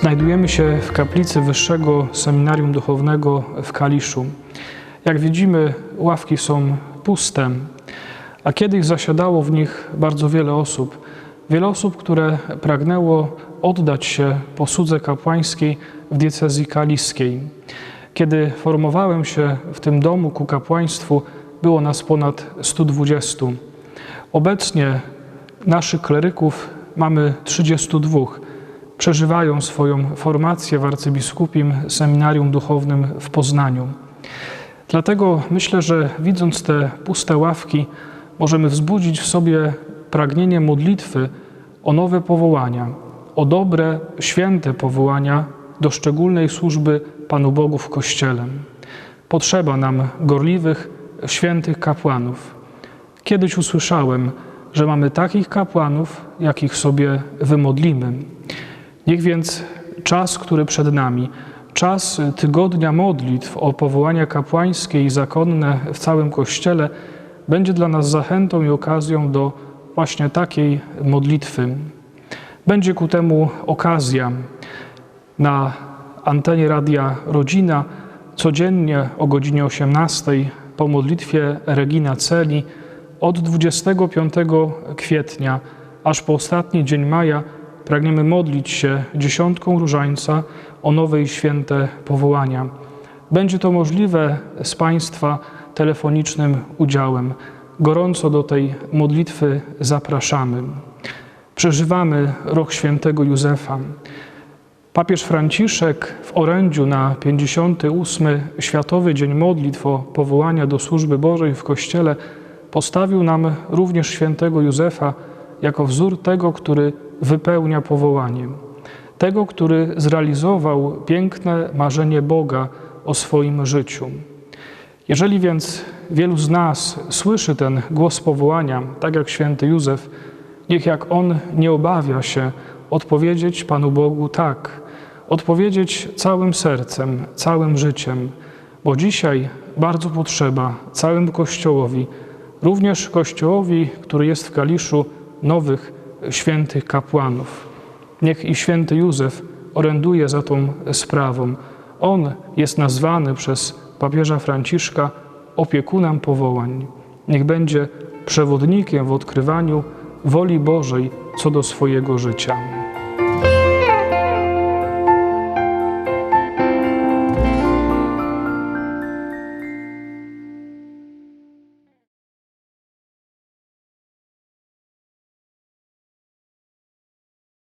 Znajdujemy się w kaplicy Wyższego Seminarium Duchownego w Kaliszu. Jak widzimy, ławki są puste, a kiedyś zasiadało w nich bardzo wiele osób. Wiele osób, które pragnęło oddać się posłudze kapłańskiej w diecezji kaliskiej. Kiedy formowałem się w tym domu ku kapłaństwu, było nas ponad 120. Obecnie naszych kleryków mamy 32. Przeżywają swoją formację w arcybiskupim seminarium duchownym w Poznaniu. Dlatego myślę, że widząc te puste ławki, możemy wzbudzić w sobie pragnienie modlitwy o nowe powołania, o dobre, święte powołania do szczególnej służby Panu Bogu w Kościele. Potrzeba nam gorliwych, świętych kapłanów. Kiedyś usłyszałem, że mamy takich kapłanów, jakich sobie wymodlimy. Niech więc czas, który przed nami, czas tygodnia modlitw o powołania kapłańskie i zakonne w całym Kościele będzie dla nas zachętą i okazją do właśnie takiej modlitwy. Będzie ku temu okazja na antenie Radia Rodzina codziennie o godzinie 18 po modlitwie Regina Celi od 25 kwietnia aż po ostatni dzień maja pragniemy modlić się dziesiątką różańca o nowe i święte powołania. Będzie to możliwe z Państwa telefonicznym udziałem. Gorąco do tej modlitwy zapraszamy. Przeżywamy rok świętego Józefa. Papież Franciszek w orędziu na 58. Światowy Dzień Modlitw o powołania do służby Bożej w Kościele postawił nam również świętego Józefa jako wzór tego, który wypełnia powołanie, tego, który zrealizował piękne marzenie Boga o swoim życiu. Jeżeli więc wielu z nas słyszy ten głos powołania, tak jak święty Józef, niech jak on nie obawia się odpowiedzieć Panu Bogu tak, odpowiedzieć całym sercem, całym życiem, bo dzisiaj bardzo potrzeba całym Kościołowi, również Kościołowi, który jest w Kaliszu, nowych świętych kapłanów. Niech i święty Józef oręduje za tą sprawą. On jest nazwany przez papieża Franciszka opiekunem powołań. Niech będzie przewodnikiem w odkrywaniu woli Bożej co do swojego życia.